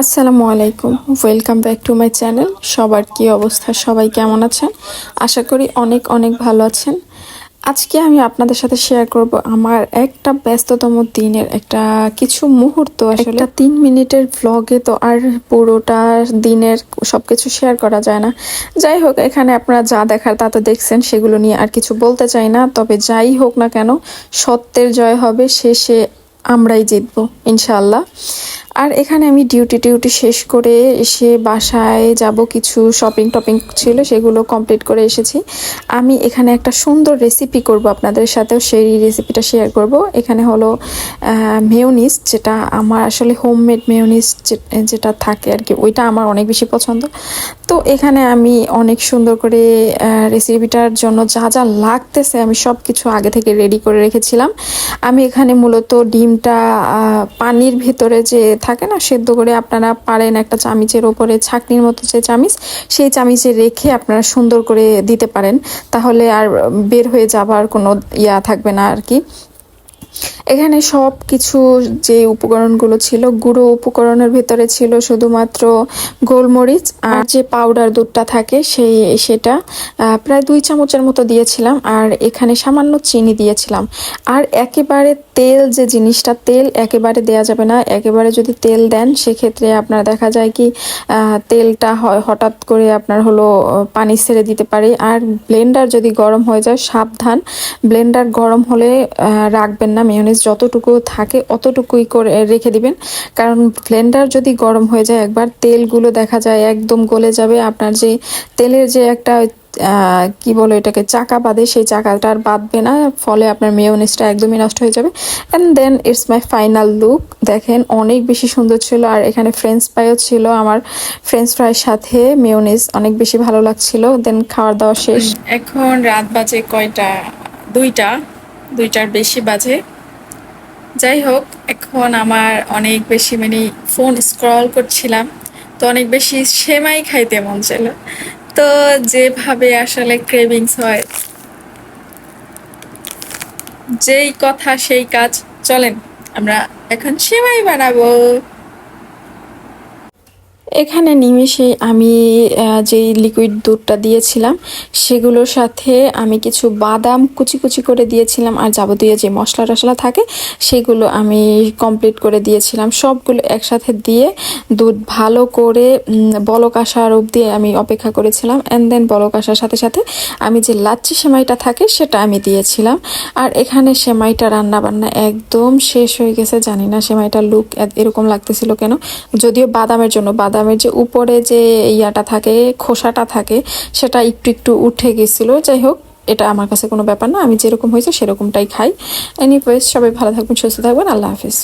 আসসালামু আলাইকুম। Welcome back to my channel সবার কি অবস্থা? সবাই কেমন আছেন? আশা করি অনেক অনেক ভালো আছেন। আজকে আমি আপনাদের সাথে শেয়ার করব আমার একটা ব্যস্ততম দিনের একটা কিছু মুহূর্ত। আসলে তিন মিনিটের ভ্লগে তো আর পুরোটা দিনের সব কিছু শেয়ার করা যায় না। যাই হোক, এখানে আপনারা যা দেখার তা তো দেখছেন, সেগুলো নিয়ে আর কিছু বলতে চাই না। তবে যাই হোক না কেন, সত্যের জয় হবে, শেষে আমরাই জিতবো ইনশাল্লাহ আর এখানে আমি ডিউটি টিউটি শেষ করে এসে বাসায় যাব, কিছু শপিং টপিং ছিল, সেগুলো কমপ্লিট করে এসেছি। আমি এখানে একটা সুন্দর রেসিপি করব আপনাদের সাথেও, সেই রেসিপিটা শেয়ার করব। এখানে হলো মেয়নিস যেটা আমার আসলে হোমমেড মেয়নিস যেটা থাকে আর কি, ওইটা আমার অনেক বেশি পছন্দ। তো এখানে আমি অনেক সুন্দর করে রেসিপিটার জন্য যা যা লাগতেছে আমি সব কিছু আগে থেকে রেডি করে রেখেছিলাম। আমি এখানে মূলত ডিমটা পানির ভিতরে যে থাকে না, সেদ্ধ করে আপনারা পারেন একটা চামিচের ওপরে ছাকনির মতো যে চামিচ, সেই চামিচে রেখে আপনারা সুন্দর করে দিতে পারেন। তাহলে আর বের হয়ে যাবার কোনো ইয়া থাকবে না আর কি। এখানে সব কিছু যে উপকরণগুলো ছিল, গুঁড়ো উপকরণের ভেতরে ছিল শুধুমাত্র গোলমরিচ আর যে পাউডার দুধটা থাকে সেই, সেটা প্রায় দুই চামচের মতো দিয়েছিলাম আর এখানে সামান্য চিনি দিয়েছিলাম। আর একেবারে তেল যে জিনিসটা, তেল একেবারে দেয়া যাবে না, একেবারে যদি তেল দেন সেক্ষেত্রে আপনার দেখা যায় কি তেলটা হঠাৎ করে আপনার হলো পানি ছেড়ে দিতে পারে। আর ব্লেন্ডার যদি গরম হয়ে যায়, সাবধান ব্লেন্ডার গরম হলে রাখবেন না মেয়নিজ যতটুকু থাকে অতটুকুই করে রেখে দিবেন। কারণ ব্লেন্ডার যদি গরম হয়ে যায়, একবার তেলগুলো দেখা যায় একদম গলে যাবে। আপনার যে তেলের যে একটা কি বলো এটাকে, চাকা বাঁধে, সেই চাকাটা আর বাঁধবে না। ফলে আপনার মেয়োনিসটা একদমই নষ্ট হয়ে যাবে। And then it's my final look দেখেন, অনেক বেশি সুন্দর ছিল। আর এখানে ফ্রেঞ্চ ফ্রাইও ছিল। আমার ফ্রেঞ্চ ফ্রাইয়ের সাথে মেয়োনিস অনেক বেশি ভালো লাগছিল। দেন খাওয়ার দাওয়া শেষ। এখন রাত বাজে কয়টা? দুইটা। দুইটার বেশি বাজে। যাই হোক এখন আমার অনেক বেশি মানে ফোন স্ক্রল করছিলাম, তো অনেক বেশি সেমাই খাইতে মন ছিল তো যেভাবে আসলে ক্রেভিংস হয়, যেই কথা সেই কাজ, চলেন আমরা এখন সেমাই বানাবো। এখানে নিমেষে আমি যেই লিকুইড দুধটা দিয়েছিলাম, সেগুলোর সাথে আমি কিছু বাদাম কুচি কুচি করে দিয়েছিলাম, আর যাবতীয় যে মশলা টশলা থাকে, সেগুলো আমি কমপ্লিট করে দিয়েছিলাম। সবগুলো একসাথে দিয়ে দুধ ভালো করে বলক আসার অবধি আমি অপেক্ষা করেছিলাম। অ্যান্ড দেন বলক আসার সাথে সাথে আমি যে লাচ্ছি সেমাইটা থাকে, সেটা আমি দিয়েছিলাম। আর এখানে সেমাইটা রান্না বান্না একদম শেষ হয়ে গেছে। জানি না সেমাইটা লুক এরকম লাগতেছিল কেন। যদিও বাদামের জন্য, বাদাম বাদামের যে উপরে যে ইয়াটা থাকে, খোসাটা থাকে, সেটা একটু একটু উঠে গেছিল। যাই হোক, এটা আমার কাছে কোনো ব্যাপার না। আমি যেরকম হয়েছে সেরকমটাই খাই। এনিওয়েজ সবাই ভালো থাকবেন, সুস্থ থাকবেন। আল্লাহ হাফিজ।